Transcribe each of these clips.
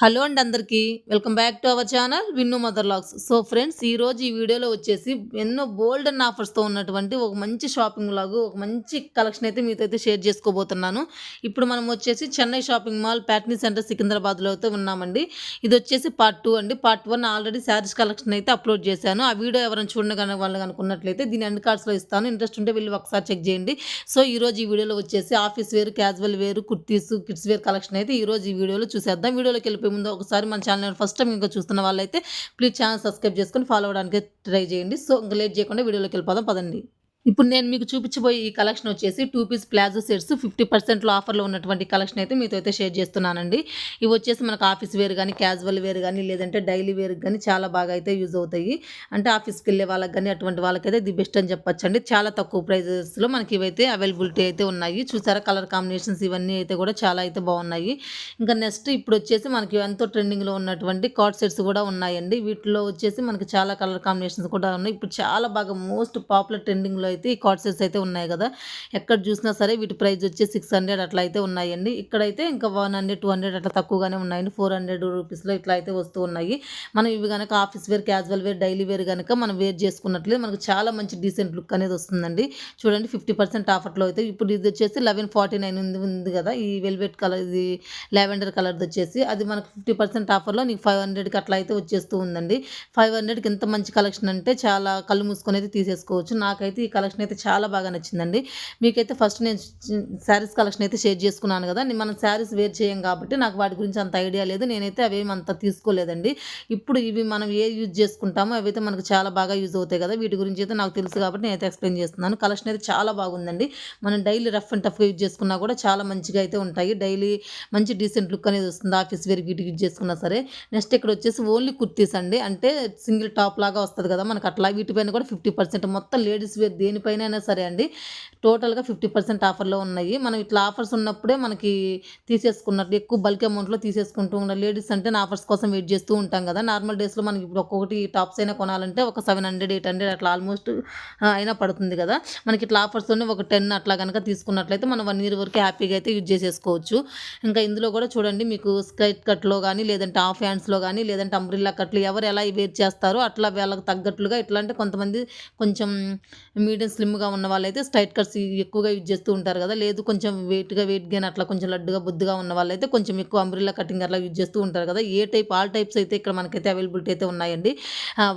Hello అండి అందరికీ. Welcome back to our channel Vinnu mother logs so friends ఈ రోజు ఈ వీడియోలో వచ్చేసి ఎన్నో బోల్డ్ అండ్ ఆఫర్స్తో ఉన్నటువంటి ఒక మంచి షాపింగ్ లాగు ఒక మంచి కలెక్షన్ అయితే మీతో అయితే షేర్ చేసుకోబోతున్నాను. ఇప్పుడు మనం వచ్చేసి Chennai shopping mall Patny centre సికింద్రాబాద్లో అయితే ఉన్నామండి. ఇది వచ్చేసి పార్ట్ టూ అండి. Part one already saris collection అయితే అప్లోడ్ చేశాను. ఆ వీడియో ఎవరైనా చూడగానే వాళ్ళు అనుకున్నట్లయితే దీని ఎండ్ కార్డ్స్లో ఇస్తాను. ఇంట్రెస్ట్ ఉంటే వెళ్ళి ఒకసారి చెక్ చేయండి. సో ఈ రోజు ఈ వీడియోలో వచ్చేసి office wear casual wear kurtis kids wear collection అయితే ఈ రోజు ఈ వీడియోలో చూసేద్దాం. వీడియోలోకి వెళ్ళిపోయే ముందు ఒకసారి మన ఛానల్ ఫస్ట్ టైం ఇంకా చూస్తున్న వాళ్ళైతే ప్లీజ్ ఛానల్ సబ్స్క్రైబ్ చేసుకొని ఫాలో అవ్వడానికి ట్రై చేయండి. సో ఇంకా లేట్ చేయకుండా వీడియోలోకి వెళ్ళిపోదాం. పదండి. ఇప్పుడు నేను మీకు చూపించబోయే ఈ కలెక్షన్ వచ్చేసి two piece palazzo sets fifty పర్సెంట్లో ఆఫర్లో ఉన్నటువంటి కలెక్షన్ అయితే మీతో అయితే షేర్ చేస్తున్నానండి. ఇవి వచ్చేసి మనకు ఆఫీస్ వేర్ కానీ క్యాజువల్ వేర్ కానీ లేదంటే డైలీ వేర్ కానీ చాలా బాగా అయితే యూజ్ అవుతాయి. అంటే ఆఫీస్కి వెళ్ళే వాళ్ళకి కానీ అటువంటి వాళ్ళకైతే ది బెస్ట్ అని చెప్పొచ్చు అండి చాలా తక్కువ ప్రైజెస్లో మనకి ఇవైతే అవైలబిలిటీ అయితే ఉన్నాయి. చూసారా కలర్ కాంబినేషన్స్ ఇవన్నీ అయితే కూడా చాలా అయితే బాగున్నాయి. ఇంకా నెక్స్ట్ ఇప్పుడు వచ్చేసి మనకి ఎంతో ట్రెండింగ్లో ఉన్నటువంటి కార్డ్ సెట్స్ కూడా ఉన్నాయండి. వీటిలో వచ్చేసి మనకి చాలా కలర్ కాంబినేషన్స్ కూడా ఉన్నాయి. ఇప్పుడు చాలా బాగా మోస్ట్ పాపులర్ ట్రెండింగ్లో అయితే ఈ కార్డ్ సెట్స్ అయితే ఉన్నాయి కదా. ఎక్కడ చూసినా సరే వీటి ప్రైస్ వచ్చి సిక్స్ హండ్రెడ్ అట్లా అయితే ఉన్నాయండి. ఇక్కడైతే ఇంకా వన్ హండ్రెడ్ టూ హండ్రెడ్ అట్లా తక్కువగానే ఉన్నాయండి. ఫోర్ హండ్రెడ్ రూపీస్లో ఇట్లా అయితే వస్తూ ఉన్నాయి. మనం ఇవి కనుక office wear casual wear daily wear కనుక మనం వేర్ చేసుకున్నట్లయితే మనకు చాలా మంచి డీసెంట్ లుక్ అనేది వస్తుందండి. చూడండి ఫిఫ్టీ పర్సెంట్ ఆఫర్లో అయితే ఇప్పుడు ఇది వచ్చేసి లెవెన్ ఫార్టీ నైన్ ఉంది ఉంది కదా. ఈ వెల్వెట్ కలర్ ఇది లావెండర్ కలర్ది వచ్చేసి అది మనకు ఫిఫ్టీ పర్సెంట్ ఆఫర్లో నీకు ఫైవ్ హండ్రెడ్కి అట్లా అయితే వచ్చేస్తూ ఉందండి. ఫైవ్ హండ్రెడ్కి ఎంత మంచి కలెక్షన్ అంటే చాలా కళ్ళు మూసుకొని అయితే తీసేసుకోవచ్చు. నాకైతే ఈ కలెక్షన్ కలెక్షన్ అయితే చాలా బాగా నచ్చిందండి. మీకైతే ఫస్ట్ నేను శారీస్ కలెక్షన్ అయితే షేర్ చేసుకున్నాను కదా నేను మనం శారీస్ వేర్ చేయం కాబట్టి నాకు వాటి గురించి అంత ఐడియా లేదు. నేనైతే అవేమి అంత తీసుకోలేదండి. ఇప్పుడు ఇవి మనం ఏ యూజ్ చేసుకుంటామో అవైతే మనకు చాలా బాగా యూజ్ అవుతాయి కదా వీటి గురించి అయితే నాకు తెలుసు కాబట్టి నేనైతే ఎక్స్ప్లెయిన్ చేస్తున్నాను. కలెక్షన్ అయితే చాలా బాగుందండి. మనం డైలీ రఫ్ అండ్ టఫ్గా యూజ్ చేసుకున్నా కూడా చాలా మంచిగా అయితే ఉంటాయి. డైలీ మంచి డీసెంట్ లుక్ అనేది వస్తుంది ఆఫీస్ వేర్ వీటికి యూజ్ చేసుకున్నా సరే. నెక్స్ట్ ఇక్కడ వచ్చేసి ఓన్లీ కుర్తీస్ అండి. అంటే సింగిల్ టాప్ లాగా వస్తుంది కదా మనకు అట్లా వీటిపైన కూడా ఫిఫ్టీ పర్సెంట్ మొత్తం లేడీస్ వేర్ దేనిపైన అయినా సరే అండి టోటల్గా ఫిఫ్టీ పర్సెంట్ ఆఫర్లో ఉన్నాయి. మనం ఇట్లా ఆఫర్స్ ఉన్నప్పుడే మనకి తీసేసుకున్నట్టు ఎక్కువ బల్క్ అమౌంట్లో తీసేసుకుంటూ ఉన్న లేడీస్ అంటే ఆఫర్స్ కోసం వెయిట్ చేస్తూ ఉంటాం కదా. నార్మల్ డేస్లో మనకి ఇప్పుడు ఒక్కొక్కటి టాప్స్ అయినా కొనాలంటే ఒక సెవెన్ హండ్రెడ్ ఎయిట్ హండ్రెడ్ అట్లా ఆల్మోస్ట్ అయినా పడుతుంది కదా. మనకి ఇట్లా ఆఫర్స్తోనే ఒక టెన్ అట్లా కనుక తీసుకున్నట్లయితే మనం వన్ ఇయర్ వరకు హ్యాపీగా అయితే యూజ్ చేసేసుకోవచ్చు. ఇంకా ఇందులో కూడా చూడండి మీకు స్కైట్ కట్లో కానీ లేదంటే హాఫ్ హ్యాండ్స్లో కానీ లేదంటే అంబ్రిల్లా కట్లు ఎవరు ఎలా వేర్ చేస్తారో అట్లా వాళ్ళకి తగ్గట్లుగా ఇట్లా అంటే కొంతమంది కొంచెం మీడియం స్లిమ్గా ఉన్న వాళ్ళైతే స్ట్రైట్ కట్స్ ఎక్కువగా యూజ్ చేస్తూ ఉంటారు కదా. లేదు కొంచెం వెయిట్గా వెయిట్ గెయిన్ అట్లా కొంచెం లడ్డుగా బొద్దుగా ఉన్న వాళ్ళైతే కొంచెం ఎక్కువ అంబ్రిల్లా కటింగ్ అట్లా యూజ్ చేస్తూ ఉంటారు కదా. ఏ టైప్ ఆల్ టైప్స్ అయితే ఇక్కడ మనకైతే అవైలబిలిటీ అయితే ఉన్నాయండి.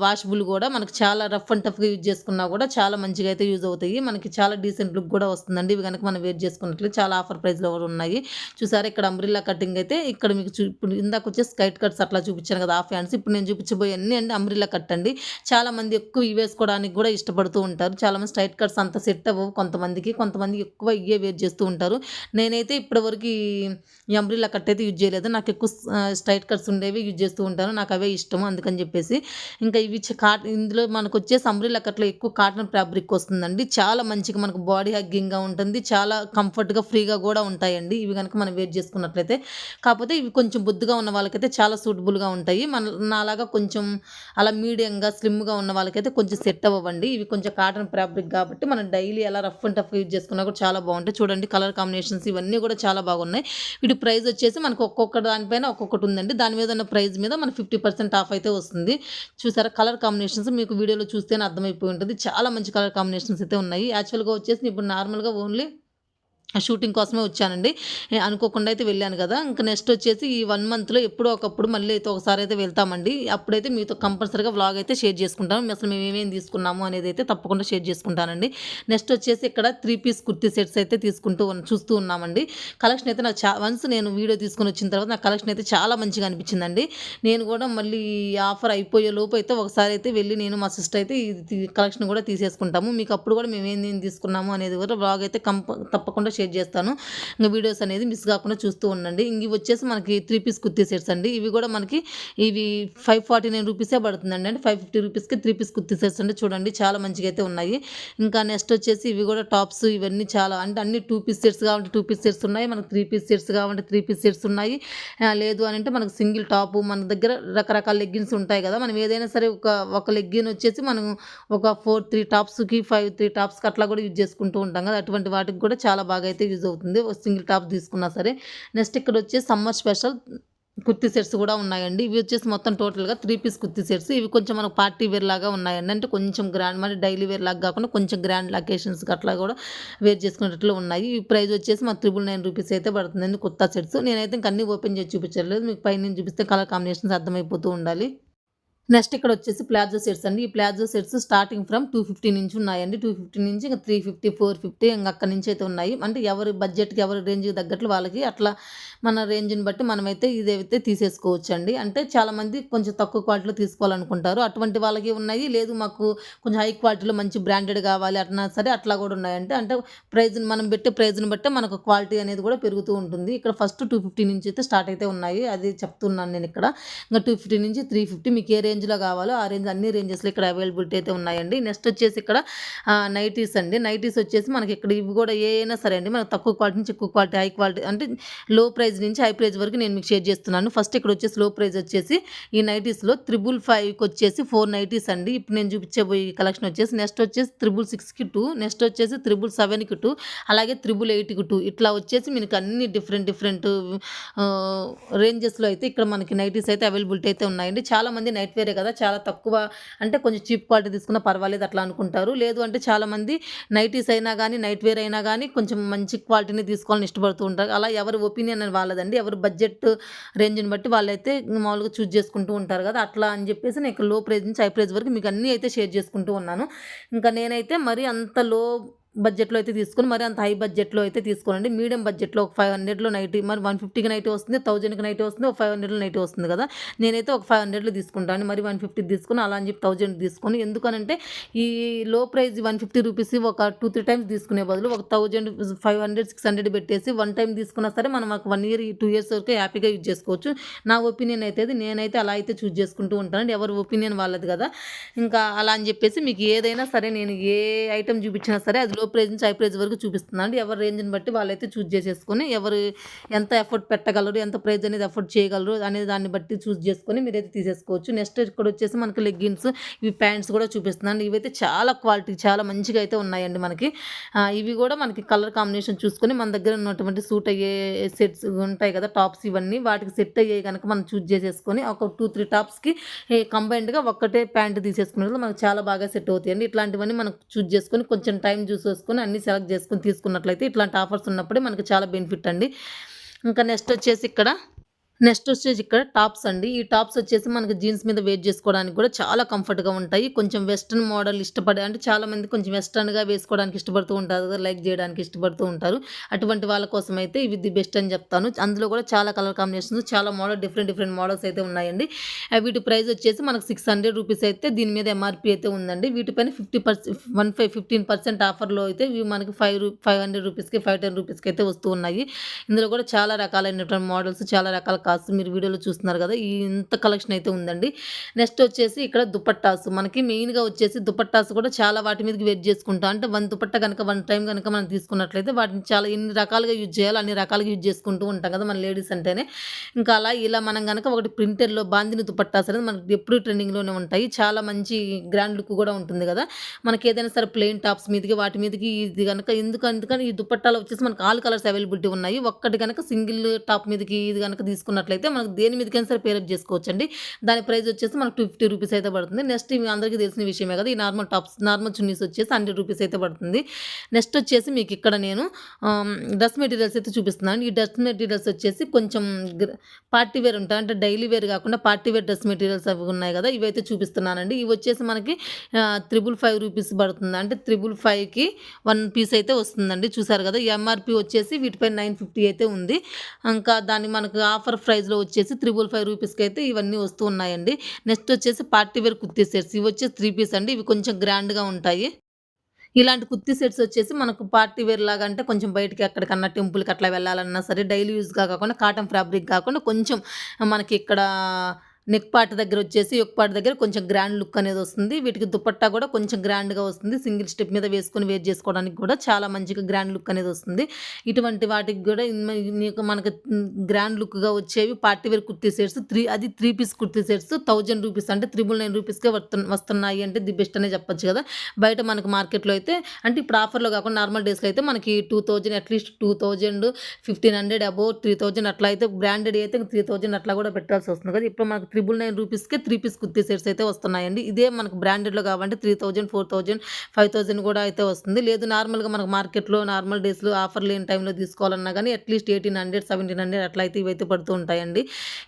వాషబుల్ కూడా మనకి చాలా రఫ్ అండ్ టఫ్గా యూజ్ చేసుకున్నా కూడా చాలా మంచిగా అయితే యూజ్ అవుతాయి. మనకి చాలా డీసెంట్ లుక్ కూడా వస్తుందండి. ఇవి కనుక మనం వేర్ చేసుకున్నట్లు చాలా ఆఫర్ ప్రైస్లో కూడా ఉన్నాయి. చూసారా ఇక్కడ అంబ్రిల్లా కటింగ్ అయితే ఇక్కడ మీకు చూ ఇందాక వచ్చే స్కైట్ కట్స్ అట్లా చూపించాను కదా హాఫ్ హ్యాండ్స్ ఇప్పుడు నేను చూపించబోయే అన్ని అండి అంబ్రిల్లా కట్ అండి. చాలా మంది ఎక్కువ ఇవి వేసుకోవడానికి కూడా ఇష్టపడుతూ ఉంటారు. చాలా మంది స్ట్రైట్ కట్స్ అంత సెట్ అవ్వవు. కొంతమందికి కొంతమంది ఎక్కువ ఇవే వేర్ చేస్తూ ఉంటారు. నేనైతే ఇప్పటివరకు ఈ కట్ అయితే యూజ్ చేయలేదు. నాకు ఎక్కువ స్ట్రైట్ కట్స్ ఉండేవి యూజ్ చేస్తూ ఉంటాను. నాకు అవే ఇష్టం అందుకని చెప్పేసి. ఇంకా ఇవి కాటన్ ఇందులో మనకు వచ్చేసి అంబ్రిల్లా కట్లో ఎక్కువ కాటన్ ఫ్యాబ్రిక్ వస్తుందండి. చాలా మంచిగా మనకు బాడీ హగ్గింగ్గా ఉంటుంది. చాలా కంఫర్ట్గా ఫ్రీగా కూడా ఉంటాయండి. ఇవి కనుక మనం వేర్ చేసుకున్నట్లయితే. కాకపోతే ఇవి కొంచెం బొద్దుగా ఉన్న వాళ్ళకైతే చాలా సూటబుల్గా ఉంటాయి. మన నాలాగా కొంచెం అలా మీడియంగా స్లిమ్గా ఉన్న వాళ్ళకైతే కొంచెం సెట్ అవ్వండి ఇవి కొంచెం కాటన్ ఫ్యాబ్రిక్ కాబట్టి మనం డైలీ అలా రఫ్ అండ్ టఫ్ యూజ్ చేసుకున్నా కూడా చాలా బాగుంటాయి. చూడండి కలర్ కాంబినేషన్స్ ఇవన్నీ కూడా చాలా బాగున్నాయి. వీటి ప్రైస్ వచ్చేసి మనకు ఒక్కొక్క దానిపైన ఒక్కొక్కటి ఉందండి. దాని మీద ఉన్న ప్రైస్ మీద మన ఫిఫ్టీ పర్సెంట్ ఆఫ్ అయితే వస్తుంది. చూసారా కలర్ కాంబినేషన్స్ మీకు వీడియోలో చూస్తేనే అర్థమైపోయి ఉంటుంది. చాలా మంచి కలర్ కాంబినేషన్స్ అయితే ఉన్నాయి. యాక్చువల్గా వచ్చేసి ఇప్పుడు నార్మల్గా ఓన్లీ షూటింగ్ కోసమే వచ్చానండి. అనుకోకుండా అయితే వెళ్ళాను కదా. ఇంకా నెక్స్ట్ వచ్చేసి ఈ వన్ మంత్లో ఎప్పుడో ఒకప్పుడు మళ్ళీ అయితే ఒకసారి అయితే వెళ్తామండి. అప్పుడైతే మీతో కంపల్సరీగా వ్లాగ్ అయితే షేర్ చేసుకుంటాను. అసలు మేము ఏమేమి తీసుకున్నాము అనేది అయితే తప్పకుండా షేర్ చేసుకుంటానండి. నెక్స్ట్ వచ్చేసి ఇక్కడ త్రీ పీస్ కుర్తీ సెట్స్ అయితే తీసుకుంటూ చూస్తూ ఉన్నామండి. కలెక్షన్ అయితే నాకు చా వన్స్ నేను వీడియో తీసుకొని వచ్చిన తర్వాత నా కలెక్షన్ అయితే చాలా మంచిగా అనిపించిందండి. నేను కూడా మళ్ళీ ఈ ఆఫర్ అయిపోయే లోపు అయితే ఒకసారి అయితే వెళ్ళి నేను మా సిస్టర్ అయితే ఈ కలెక్షన్ కూడా తీసేసుకుంటాము. మీకు అప్పుడు కూడా మేము ఏం తీసుకున్నాము అనేది కూడా వ్లాగ్ అయితే కంప తప్పకుండా షేర్ చేస్తాను. ఇంకా వీడియోస్ అనేది మిస్ కాకుండా చూస్తూ ఉండండి. ఇంక ఇవి వచ్చేసి మనకి త్రీ పీస్ కుర్తీ సెట్స్ అండి. ఇవి కూడా మనకి ఇవి ఫైవ్ ఫార్టీ నైన్ రూపీసే పడుతుందండి. అంటే ఫైవ్ ఫిఫ్టీ రూపీస్కి త్రీ పీస్ కుర్తీ సెట్స్ అంటే చూడండి చాలా మంచిగా అయితే ఉన్నాయి. ఇంకా నెక్స్ట్ వచ్చేసి ఇవి కూడా టాప్స్ ఇవన్నీ చాలా అంటే అన్ని టూ పీస్ సెట్స్ కావాలంటే టూ పీస్ సెట్స్ ఉన్నాయి. మనకి త్రీ పీస్ సెట్స్ కావాలంటే త్రీ పీస్ సెట్స్ ఉన్నాయి. లేదు అని అంటే మనకు సింగిల్ టాప్ మన దగ్గర రకరకాల లెగ్గిన్స్ ఉంటాయి కదా. మనం ఏదైనా సరే ఒక ఒక లెగ్గిన్ వచ్చేసి మనం ఒక ఫోర్ త్రీ టాప్స్కి ఫైవ్ త్రీ టాప్స్కి అట్లా కూడా యూజ్ చేసుకుంటూ ఉంటాం కదా. అటువంటి వాటికి కూడా చాలా బాగా అయితే యూజ్ అవుతుంది. ఒక సింగిల్ టాప్ తీసుకున్నా సరే. నెక్స్ట్ ఇక్కడ వచ్చేసి సమ్మర్ స్పెషల్ కుర్తీ సెట్స్ కూడా ఉన్నాయండి. ఇవి వచ్చేసి మొత్తం టోటల్గా త్రీ పీస్ కుర్తీ సెట్స్. ఇవి కొంచెం మనకు పార్టీ వేర్ లాగా ఉన్నాయండి. అంటే కొంచెం గ్రాండ్ మరి డైలీ వేర్ లాగా కాకుండా కొంచెం గ్రాండ్ అకేషన్స్కి అట్లా కూడా వేర్ చేసుకునేటట్లు ఉన్నాయి. ఈ ప్రైస్ వచ్చేసి మా త్రిబుల్ నైన్ రూపీస్ అయితే పడుతుందండి కుర్తా సెట్స్. నేనైతే ఇంకా అన్నీ ఓపెన్ చేసి చూపించలేదు మీకు పైన చూపిస్తే కలర్ కాంబినేషన్స్ అర్థమైపోతూ ఉండాలి. నెక్స్ట్ ఇక్కడ వచ్చేసి ప్లాజో సెట్స్ అండి. ఈ palazzo sets starting from two fifty నుంచి ఉన్నాయండి. టూ ఫిఫ్టీ నుంచి ఇంకా త్రీ ఫిఫ్టీ ఫోర్ ఫిఫ్టీ ఇంకా అక్కడి నుంచి అయితే ఉన్నాయి. అంటే ఎవరి బడ్జెట్కి ఎవరి రేంజ్కి తగ్గట్లు వాళ్ళకి అట్లా మన రేంజ్ని బట్టి మనమైతే ఇదైతే తీసేసుకోవచ్చు అండి అంటే చాలామంది కొంచెం తక్కువ క్వాలిటీలో తీసుకోవాలనుకుంటారు. అటువంటి వాళ్ళకి ఉన్నాయి. లేదు మాకు కొంచెం హై క్వాలిటీలో మంచి బ్రాండెడ్ కావాలి అట్లా సరే అట్లా కూడా ఉన్నాయంటే అంటే ప్రైజ్ని మనం పెట్టే ప్రైజ్ని బట్టే మనకు క్వాలిటీ అనేది కూడా పెరుగుతూ ఉంటుంది. ఇక్కడ ఫస్ట్ టూ ఫిఫ్టీ నుంచి అయితే స్టార్ట్ అయితే ఉన్నాయి. అది చెప్తున్నాను నేను ఇక్కడ. ఇంకా టూ ఫిఫ్టీ నుంచి త్రీ ఫిఫ్టీ మీకు ఏ రేంజ్లో కావాలో ఆ రేంజ్ అన్ని రేంజెస్లో ఇక్కడ అవైలబిలిటీ అయితే ఉన్నాయండి. నెక్స్ట్ వచ్చేసి ఇక్కడ నైటీస్ అండి. నైటీస్ వచ్చేసి మనకి ఇక్కడ ఇవి కూడా ఏ సరే అండి మనకు తక్కువ క్వాలిటీ నుంచి ఎక్కువ క్వాలిటీ హై క్వాలిటీ అంటే లో ప్రైస్ నుంచి హై ప్రైస్ వరకు నేను మీకు షేర్ చేస్తున్నాను. ఫస్ట్ ఇక్కడ వచ్చేసి లో ప్రైస్ వచ్చేసి ఈ నైటీస్లో త్రిబుల్ ఫైవ్కి వచ్చేసి ఫోర్ నైటీస్ అండి. ఇప్పుడు నేను చూపించబోయే కలెక్షన్ వచ్చేసి నెక్స్ట్ వచ్చేసి త్రిబుల్ సిక్స్కి టూ నెక్స్ట్ వచ్చేసి త్రిబుల్ సెవెన్కి టూ అలాగే త్రిబుల్ ఎయిట్కి టూ. ఇట్లా వచ్చేసి మీకు అన్ని డిఫరెంట్ డిఫరెంట్ రేంజెస్లో అయితే ఇక్కడ మనకి నైటీస్ అయితే అవైలబిలిటీ అయితే ఉన్నాయండి. చాలామంది నైట్ వేర్ కదా చాలా తక్కువ అంటే కొంచెం చీప్ క్వాలిటీ తీసుకున్నా పర్వాలేదు అట్లా అనుకుంటారు. లేదు అంటే చాలామంది నైటీస్ అయినా కానీ నైట్ వేర్ అయినా కానీ కొంచెం మంచి క్వాలిటీని తీసుకోవాలని ఇష్టపడుతూ ఉంటారు. అలా ఎవరి ఒపీనియన్ అని వాళ్ళదండి. ఎవరు బడ్జెట్ రేంజ్ని బట్టి వాళ్ళైతే మామూలుగా చూజ్ చేసుకుంటూ ఉంటారు కదా అట్లా అని చెప్పేసి నేను లో ప్రైజ్ నుంచి హై ప్రైజ్ వరకు మీకు అన్నీ అయితే షేర్ చేసుకుంటూ ఉన్నాను. ఇంకా నేనైతే మరి అంత లో బడ్జెట్లో అయితే తీసుకొని మరి అంత హై బడ్జెట్లో అయితే తీసుకోనండి. మీడియం బడ్జెట్లో ఒక ఫైవ్ హండ్రెడ్లో నైట్ మరి వన్ ఫిఫ్టీకి నైట్ వస్తుంది థౌజండ్కి నైట్ వస్తుంది ఒక ఫైవ్ హండ్రెడ్లో నైట్ వస్తుంది కదా. నేనైతే ఒక ఫైవ్ హండ్రెడ్లో తీసుకుంటాను మరి వన్ ఫిఫ్టీ తీసుకుని అలా అని చెప్పి థౌజండ్ తీసుకొని ఎందుకనంటే ఈ low price one fifty rupees ఒక టూ త్రీ టైమ్స్ తీసుకునే బదులు ఒక thousand five hundred six hundred పెట్టేసి వన్ టైం తీసుకున్నా సరే మనం ఒక వన్ ఇయర్ టూ ఇయర్స్ వరకు హ్యాపీగా యూజ్ చేసుకోవచ్చు. నా ఒపీనియన్ అయితే అది. నేనైతే అలా అయితే చూజ్ చేసుకుంటూ ఉంటానండి. ఎవరి ఒపీనియన్ వాళ్ళది కదా. ఇంకా అలా అని చెప్పేసి మీకు ఏదైనా సరే నేను ఏ ఐటెం చూపించినా సరే అది లో ప్రైజ్ నుంచి హై ప్రైజ్ వరకు చూపిస్తున్నాను ఎవరు ఎవరి రేంజ్ని బట్టి వాళ్ళైతే చూస్ చేసేసుకొని ఎవరు ఎంత ఎఫర్ట్ పెట్టగలరు ఎంత ప్రైజ్ అనేది ఎఫర్ట్ చేయగలరు అనేది దాన్ని బట్టి చూస్ చేసుకొని మీరైతే తీసేసుకోవచ్చు. నెక్స్ట్ ఇక్కడ వచ్చేసి మనకి లెగ్గిన్స్ ఇవి ప్యాంట్స్ కూడా చూపిస్తున్నాను ఇవైతే చాలా క్వాలిటీ చాలా మంచిగా అయితే ఉన్నాయండి మనకి. ఇవి కూడా మనకి కలర్ కాంబినేషన్ చూసుకొని మన దగ్గర ఉన్నటువంటి సూట్ అయ్యే సెట్స్ ఉంటాయి కదా టాప్స్ ఇవన్నీ వాటికి సెట్ అయ్యే కనుక మనం చూస్ చేసేసుకొని ఒక టూ త్రీ టాప్స్కి కంబైన్డ్గా ఒక్కటే ప్యాంట్ తీసేసుకునే మనకు చాలా బాగా సెట్ అవుతాయండి. ఇట్లాంటివన్నీ మనం చూస్ చేసుకొని కొంచెం టైం చూసేసుకొని అన్ని సెలెక్ట్ చేసుకొని తీసుకున్నట్లయితే ఇట్లాంటి ఆఫర్స్ ఉన్నప్పుడే మనకి చాలా బెనిఫిట్ అండి. ఇంకా నెక్స్ట్ వచ్చేసి ఇక్కడ నెక్స్ట్ వచ్చేసి ఇక్కడ టాప్స్ అండి. ఈ టాప్స్ వచ్చేసి మనకి జీన్స్ మీద వేర్ చేసుకోవడానికి కూడా చాలా కంఫర్ట్గా ఉంటాయి. కొంచెం వెస్ట్రన్ మోడల్ ఇష్టపడే అంటే చాలా మంది కొంచెం వెస్ట్రన్గా వేసుకోవడానికి ఇష్టపడుతూ ఉంటారు కదా లైక్ చేయడానికి ఇష్టపడుతూ ఉంటారు. అటువంటి వాళ్ళ కోసం అయితే ఇవి ది బెస్ట్ అని చెప్తాను. అందులో కూడా చాలా కలర్ కాంబినేషన్స్ చాలా మోడల్ డిఫరెంట్ డిఫరెంట్ మోడల్స్ అయితే ఉన్నాయండి. వీటి ప్రైస్ వచ్చేసి మనకు సిక్స్ హండ్రెడ్ రూపీస్ అయితే దీని మీద ఎంఆర్పి అయితే ఉందండి. వీటిపైన fifty percent one five fifteen percent ఆఫర్లో అయితే ఇవి మనకి ఫైవ్ రూ ఫైవ్ హండ్రెడ్ రూపీస్కి ఫైవ్ టెన్ రూపీస్కి అయితే వస్తూ ఉన్నాయి. ఇందులో కూడా చాలా రకాలైనటువంటి మోడల్స్ చాలా రకాల కాస్ట్ మీరు వీడియోలో చూస్తున్నారు కదా ఇంత కలెక్షన్ అయితే ఉందండి. నెక్స్ట్ వచ్చేసి ఇక్కడ దుపట్టాసు. మనకి మెయిన్గా వచ్చేసి దుపట్టాసు కూడా చాలా వాటి మీదకి వెయిట్ చేసుకుంటాం. అంటే వన్ దుపట్ట కనుక వన్ టైం కనుక మనం తీసుకున్నట్లయితే వాటిని చాలా ఎన్ని రకాలుగా యూజ్ చేయాలి అన్ని రకాలుగా యూజ్ చేసుకుంటూ ఉంటాం కదా మన లేడీస్ అంటేనే. ఇంకా అలా ఇలా మనం కనుక ఒకటి ప్రింటర్లో బాందిని దుపట్టాస్ అనేది మనకి ఎప్పుడు ట్రెండింగ్లోనే ఉంటాయి. చాలా మంచి గ్రాండ్ లుక్ కూడా ఉంటుంది కదా. మనకి ఏదైనా సరే ప్లెయిన్ టాప్స్ మీదకి వాటి మీదకి ఇది కనుక ఎందుకు అందుకని ఈ దుపట్టాలు వచ్చేసి మనకు ఆల్ కలర్స్ అవైలబిలిటీ ఉన్నాయి. ఒక్కటి కనుక సింగిల్ టాప్ మీదకి ఇది కనుక తీసుకున్నట్లయితే మనకు దేని మీదకైనా సరే పేరప్ చేసుకోవచ్చు అండి దాని ప్రైస్ వచ్చేసి మనకు టూ ఫిఫ్టీ రూపీస్ అయితే పడుతుంది. నెక్స్ట్ ఇవి అందరికీ తెలిసిన విషయమే కదా ఈ నార్మల్ టాప్స్ నార్మల్ చున్నీస్ వచ్చేసి హండ్రెడ్ రూపీస్ అయితే పడుతుంది. నెక్స్ట్ వచ్చేసి మీకు ఇక్కడ నేను డ్రెస్ మెటీరియల్స్ అయితే చూపిస్తున్నాను. ఈ డ్రెస్ మెటీరియల్స్ వచ్చేసి కొంచెం పార్టీ వేర్ ఉంటాయి. అంటే డైలీ వేర్ కాకుండా పార్టీ వేర్ డ్రెస్ మెటీరియల్స్ అవి ఉన్నాయి కదా ఇవైతే చూపిస్తున్నానండి. ఇవి వచ్చేసి మనకి త్రిబుల్ ఫైవ్ రూపీస్ పడుతుంది. అంటే త్రిబుల్ ఫైవ్కి వన్ పీస్ అయితే వస్తుందండి. చూసారు కదా ఎంఆర్పి వచ్చేసి వీటిపై నైన్ ఫిఫ్టీ అయితే ఉంది. ఇంకా దాన్ని మనకు ఆఫర్ ప్రైస్లో వచ్చేసి త్రిబుల్ ఫైవ్ రూపీస్కి అయితే ఇవన్నీ వస్తూ ఉన్నాయండి. నెక్స్ట్ వచ్చేసి పార్టీ వేర్ కుర్తీ సెట్స్ ఇవి వచ్చేసి త్రీ పీస్ అండి. ఇవి కొంచెం గ్రాండ్గా ఉంటాయి. ఇలాంటి కుర్తీ సెట్స్ వచ్చేసి మనకు పార్టీ వేర్ లాగా అంటే కొంచెం బయటికి ఎక్కడికన్నా టెంపుల్కి అట్లా వెళ్ళాలన్నా సరే డైలీ యూజ్గా కాకుండా కాటన్ ఫ్యాబ్రిక్ కాకుండా కొంచెం మనకి ఇక్కడ నెక్ పార్ట్ దగ్గర వచ్చేసి యొక్క పార్ట్ దగ్గర కొంచెం గ్రాండ్ లుక్ అనేది వస్తుంది. వీటికి దుపట్టా కూడా కొంచెం గ్రాండ్గా వస్తుంది. సింగిల్ స్టెప్ మీద వేసుకొని వేర్ చేసుకోవడానికి కూడా చాలా మంచిగా గ్రాండ్ లుక్ అనేది వస్తుంది. ఇటువంటి వాటికి కూడా మీకు మనకి గ్రాండ్ లుక్గా వచ్చేవి party wear kurti sets three అది three piece kurti sets thousand rupees అంటే త్రిబుల్ నైన్ రూపీస్కే వస్తున్నాయి అంటే ది బెస్ట్ అనే చెప్పొచ్చు కదా. బయట మనకి మార్కెట్లో అయితే అంటే ఇప్పుడు ఆఫర్లో కాకుండా నార్మల్ డేస్లో అయితే మనకి two thousand at least two thousand fifteen hundred above three thousand అట్లా అయితే బ్రాండెడ్ అయితే త్రీ థౌజండ్ అట్లా కూడా పెట్టాల్సి వస్తుంది కదా. ఇప్పుడు మనకు త్రిబుల్ నైన్ రూపీస్కే త్రీ పీస్ కుర్తీ సెట్స్ అయితే వస్తున్నాయండి. ఇదే మనకు బ్రాండెడ్లో కాబట్టి three thousand four thousand five thousand కూడా అయితే వస్తుంది. లేదు నార్మల్గా మనకు మార్కెట్లో నార్మల్ డేస్లో ఆఫర్ లేని టైంలో తీసుకోవాలన్నా కానీ at least eighteen hundred seventeen hundred అట్లా అయితే ఇవైతే పడుతూ ఉంటాయండి.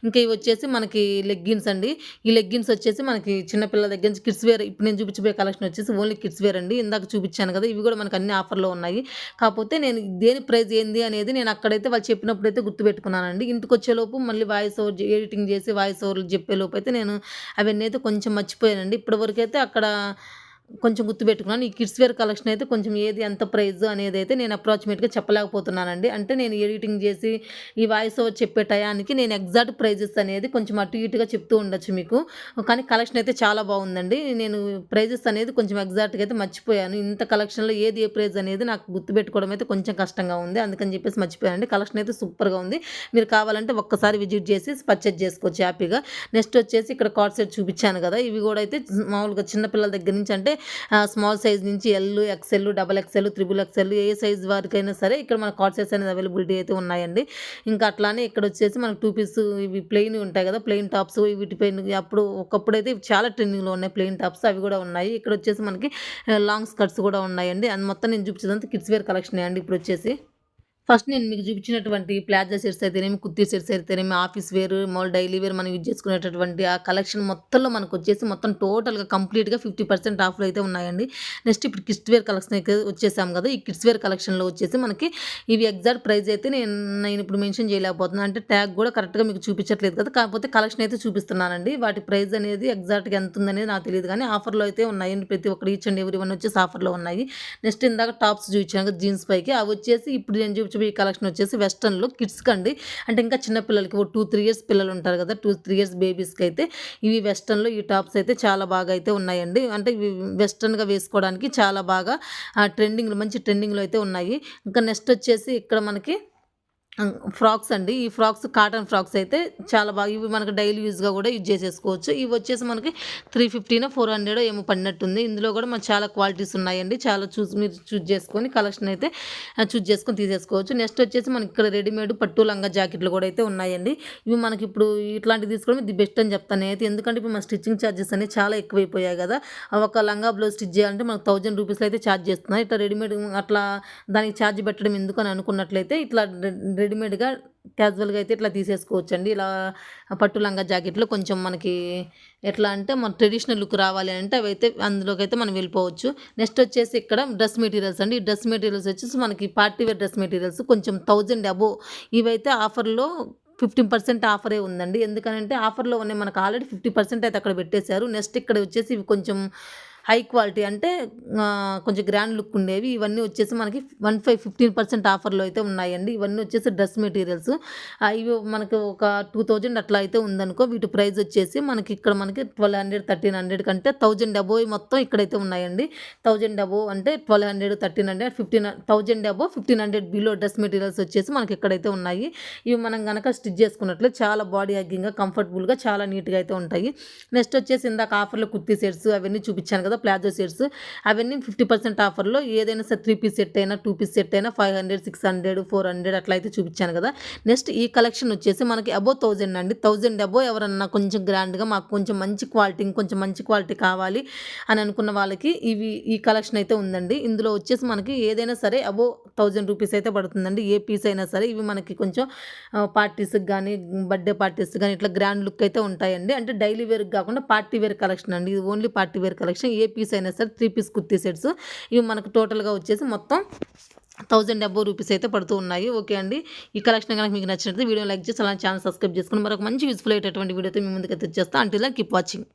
ఇంకా ఇవి వచ్చేసి మనకి లెగ్గిన్స్ అండి. ఈ లెగ్గిన్స్ వచ్చేసి మనకి చిన్నపిల్లల దగ్గర నుంచి కిడ్స్ వేర్ ఇప్పుడు నేను చూపించబోయే కలెక్షన్ వచ్చేసి ఓన్లీ కిడ్స్ వేర్ అండి. ఇందాక చూపించాను కదా ఇవి కూడా మనకి అన్ని ఆఫర్లో ఉన్నాయి. కాకపోతే నేను దేని ప్రైస్ ఏంది అనేది నేను అక్కడైతే వాళ్ళు చెప్పినప్పుడు అయితే గుర్తుపెట్టుకున్నానండి. ఇంటికి వచ్చేలోపు మళ్ళీ వాయిస్ ఓవర్ ఎడిటింగ్ చేసి వాయిస్ ఓవర్లు చెప్పేలోపు అయితే నేను అవన్నీ అయితే కొంచెం మర్చిపోయానండి. ఇప్పటివరకు అయితే అక్కడ కొంచెం గుర్తుపెట్టుకున్నాను ఈ కిడ్స్ వేర్ కలెక్షన్ అయితే కొంచెం ఏది ఎంత ప్రైజ్ అనేది అయితే నేను అప్రాక్సిమేట్గా చెప్పలేకపోతున్నానండి. అంటే నేను ఎడిటింగ్ చేసి ఈ వాయిస్ ఓవర్ చెప్పే టయానికి నేను ఎగ్జాక్ట్ ప్రైజెస్ అనేది కొంచెం అటు ఇటుగా చెప్తూ ఉండొచ్చు మీకు. కానీ కలెక్షన్ అయితే చాలా బాగుందండి. నేను ప్రైజెస్ అనేది కొంచెం ఎగ్జాక్ట్గా అయితే మర్చిపోయాను. ఇంత కలెక్షన్లో ఏది ఏ ప్రైజ్ అనేది నాకు గుర్తుపెట్టుకోవడం అయితే కొంచెం కష్టంగా ఉంది. అందుకని చెప్పేసి మర్చిపోయానండి. కలెక్షన్ అయితే సూపర్గా ఉంది. మీరు కావాలంటే ఒక్కసారి విజిట్ చేసి పర్చేజ్ చేసుకోవచ్చు హ్యాపీగా. నెక్స్ట్ వచ్చేసి ఇక్కడ కార్డ్ సెట్ చూపించాను కదా. ఇవి కూడా అయితే మామూలుగా చిన్నపిల్లల దగ్గర నుంచి అంటే స్మాల్ సైజ్ నుంచి L XL double XL triple XL ఏ సైజ్ వారికైనా సరే ఇక్కడ మన కార్డ్ సెట్స్ అనేది అవైలబిలిటీ అయితే ఉన్నాయండి. ఇంకా అట్లానే ఇక్కడ వచ్చేసి మనకు టూ పీస్ ఇవి ప్లెయిన్ ఉంటాయి కదా ప్లెయిన్ టాప్స్ వీటిపైన అప్పుడు ఒకప్పుడు అయితే చాలా ట్రెండింగ్లో ఉన్నాయి ప్లెయిన్ టాప్స్ అవి కూడా ఉన్నాయి. ఇక్కడ వచ్చేసి మనకి లాంగ్ స్కర్ట్స్ కూడా ఉన్నాయండి. అది మొత్తం నేను చూపించేదంతా కిడ్స్ వేర్ కలెక్షన్ అండి ఇప్పుడు వచ్చేసి. ఫస్ట్ నేను మీకు చూపించినటువంటి ప్లాజా సెట్స్ అయితేనేమి కుర్తీ సెట్స్ అయితేనేమి ఆఫీస్ వేర్ మామూలు డైలీ వేర్ మనం యూజ్ చేసుకునేటటువంటి ఆ కలెక్షన్ మొత్తంలో మనకు వచ్చేసి మొత్తం టోటల్గా కంప్లీట్గా ఫిఫ్టీ పర్సెంట్ ఆఫ్లో అయితే ఉన్నాయండి. నెక్స్ట్ ఇప్పుడు కిడ్స్ వేర్ కలెక్షన్ అయితే వచ్చేసాం కదా ఈ కిడ్స్ వేర్ కలెక్షన్లో వచ్చేసి మనకి ఇవి ఎగ్జాక్ట్ ప్రైస్ అయితే నేను నేను ఇప్పుడు మెన్షన్ చేయలేకపోతున్నాను అంటే ట్యాగ్ కూడా కరెక్ట్గా మీకు చూపించట్లేదు కదా కాకపోతే కలెక్షన్ అయితే చూపిస్తున్నానండి. వాటి ప్రైస్ అనేది ఎగ్జాక్ట్గా ఎంత ఉందనేది నాకు తెలియదు కానీ ఆఫర్లో అయితే ఉన్నాయి ప్రతి ఒక్కటి ఈచ్ అండ్ ఎవరి వన్ వచ్చేసి ఆఫర్లో ఉన్నాయి. నెక్స్ట్ ఇందాక టాప్స్ చూపించాను కదా జీన్స్ పైకి. అవి వచ్చేసి ఇప్పుడు నేను చూపించే బీ కలెక్షన్ వచ్చేసి వెస్టర్న్లో కిడ్స్కి అండి అంటే ఇంకా చిన్నపిల్లలకి ఓ టూ త్రీ ఇయర్స్ పిల్లలు ఉంటారు కదా టూ త్రీ ఇయర్స్ బేబీస్కి అయితే ఇవి వెస్టర్న్లో ఈ టాప్స్ అయితే చాలా బాగా అయితే ఉన్నాయండి. అంటే ఇవి వెస్టర్న్గా వేసుకోవడానికి చాలా బాగా ట్రెండింగ్ మంచి ట్రెండింగ్లో అయితే ఉన్నాయి. ఇంకా నెక్స్ట్ వచ్చేసి ఇక్కడ మనకి ఫ్రాక్స్ అండి. ఈ ఫ్రాక్స్ కాటన్ ఫ్రాక్స్ అయితే చాలా బాగా ఇవి మనకి డైలీ యూజ్గా కూడా యూజ్ చేసేసుకోవచ్చు. ఇవి వచ్చేసి మనకి త్రీ ఫిఫ్టీనో ఫోర్ హండ్రెడ్ ఏమో పడినట్టుంది. ఇందులో కూడా మనకు చాలా క్వాలిటీస్ ఉన్నాయండి. చాలా చూసి మీరు చూజ్ చేసుకొని కలెక్షన్ అయితే చూజ్ చేసుకొని తీసేసుకోవచ్చు. నెక్స్ట్ వచ్చేసి మనకి ఇక్కడ రెడీమేడ్ పట్టు లంగా జాకెట్లు కూడా అయితే ఉన్నాయండి. ఇవి మనకి ఇప్పుడు ఇట్లాంటివి తీసుకోవడం ఇది బెస్ట్ అని చెప్తాను అయితే ఎందుకంటే ఇప్పుడు మన స్టిచ్చింగ్ ఛార్జెస్ అనేవి చాలా ఎక్కువైపోయాయి కదా. ఒక లంగా బ్లౌజ్ స్టిచ్ చేయాలంటే మనకు థౌజండ్ రూపీస్లో అయితే ఛార్జ్ చేస్తున్నారు. ఇట్లా రెడీమేడ్ అట్లా దానికి ఛార్జ్ పెట్టడం ఎందుకు అని అనుకున్నట్లయితే ఇట్లా రెడీమేడ్గా క్యాజువల్గా అయితే ఇట్లా తీసేసుకోవచ్చు అండి ఇలా పట్టు లంగా జాకెట్లు కొంచెం మనకి ఎట్లా అంటే మన ట్రెడిషనల్ లుక్ రావాలి అంటే అవి అయితే అందులోకి అయితే మనం వెళ్ళిపోవచ్చు. నెక్స్ట్ వచ్చేసి ఇక్కడ డ్రెస్ మెటీరియల్స్ అండి. ఈ డ్రెస్ మెటీరియల్స్ వచ్చేసి మనకి పార్టీ వేర్ డ్రెస్ మెటీరియల్స్ కొంచెం థౌజండ్ అబో ఇవైతే ఆఫర్లో ఫిఫ్టీన్ పర్సెంట్ ఆఫరే ఉందండి. ఎందుకంటే ఆఫర్లో ఉన్నాయి. మనకు ఆల్రెడీ ఫిఫ్టీ పర్సెంట్ అయితే అక్కడ పెట్టేశారు. నెక్స్ట్ ఇక్కడ వచ్చేసి ఇవి కొంచెం హై క్వాలిటీ అంటే కొంచెం గ్రాండ్ లుక్ ఉండేవి. ఇవన్నీ వచ్చేసి మనకి వన్ ఫైవ్ ఫిఫ్టీన్ పర్సెంట్ ఆఫర్లో అయితే ఉన్నాయండి. ఇవన్నీ వచ్చేసి డ్రెస్ మెటీరియల్స్. ఇవి మనకి ఒక టూ థౌజండ్ అట్లా అయితే ఉందనుకో వీటి ప్రైస్ వచ్చేసి మనకి ఇక్కడ మనకి ట్వెల్వ్ హండ్రెడ్ థర్టీన్ హండ్రెడ్ కంటే థౌజండ్ అబోవ్ మొత్తం ఇక్కడైతే ఉన్నాయండి. థౌజండ్ అబోవ్ అంటే twelve hundred thirteen hundred fifteen thousand above fifteen hundred below dress materials వచ్చేసి మనకి ఇక్కడైతే ఉన్నాయి. ఇవి మనం కనుక స్టిచ్ చేసుకున్నట్లే చాలా బాడీ హగ్గింగ్గా కంఫర్టబుల్గా చాలా నీట్గా అయితే ఉంటాయి. నెక్స్ట్ వచ్చేసి ఇందాక ఆఫర్లో కుర్తీ సెట్స్ అవన్నీ చూపించాను కదా ప్లాజో సెట్స్ అవన్నీ ఫిఫ్టీ పర్సెంట్ ఆఫర్లో ఏదైనా సరే త్రీ పీస్ సెట్ అయినా టూ పీస్ సెట్ అయినా five hundred six hundred four hundred అట్లా అయితే చూపించాను కదా. నెక్స్ట్ ఈ కలెక్షన్ వచ్చేసి మనకి అబో థౌజండ్ అండి. థౌజండ్ అబో ఎవరన్నా కొంచెం గ్రాండ్గా మాకు కొంచెం మంచి క్వాలిటీ ఇంకొంచెం మంచి క్వాలిటీ కావాలి అని అనుకున్న వాళ్ళకి ఇవి ఈ కలెక్షన్ అయితే ఉందండి. ఇందులో వచ్చేసి మనకి ఏదైనా సరే అబో థౌజండ్ రూపీస్ అయితే పడుతుందండి. ఏ పీస్ అయినా సరే ఇవి మనకి కొంచెం పార్టీస్కి కానీ బర్త్డే పార్టీస్ కానీ ఇట్లా గ్రాండ్ లుక్ అయితే ఉంటాయండి. అంటే డైలీ వేర్కి కాకుండా పార్టీ వేర్ కలెక్షన్ అండి. ఇది ఓన్లీ పార్టీ వేర్ కలెక్షన్. ఏ పీస్ అయినా సరే త్రీ పీస్ కుర్తీ సెట్స్ ఇవి మనకు టోటల్గా వచ్చేసి మొత్తం థౌజండ్ డెబ్బై రూపీస్ అయితే పడుతూ ఉన్నాయి. ఓకే అండి. ఈ కలెక్షన్ కనుక మీకు నచ్చినట్లయితే వీడియో లైక్ చేసి అలా ఛానల్ సబ్స్క్రైబ్ చేసుకుని మరొక మంచి యూస్ఫుల్ అయ్యేటటువంటి వీడియోతో మీ ముందుకు తెచ్చేస్తా అంటే కీప్ వాచింగ్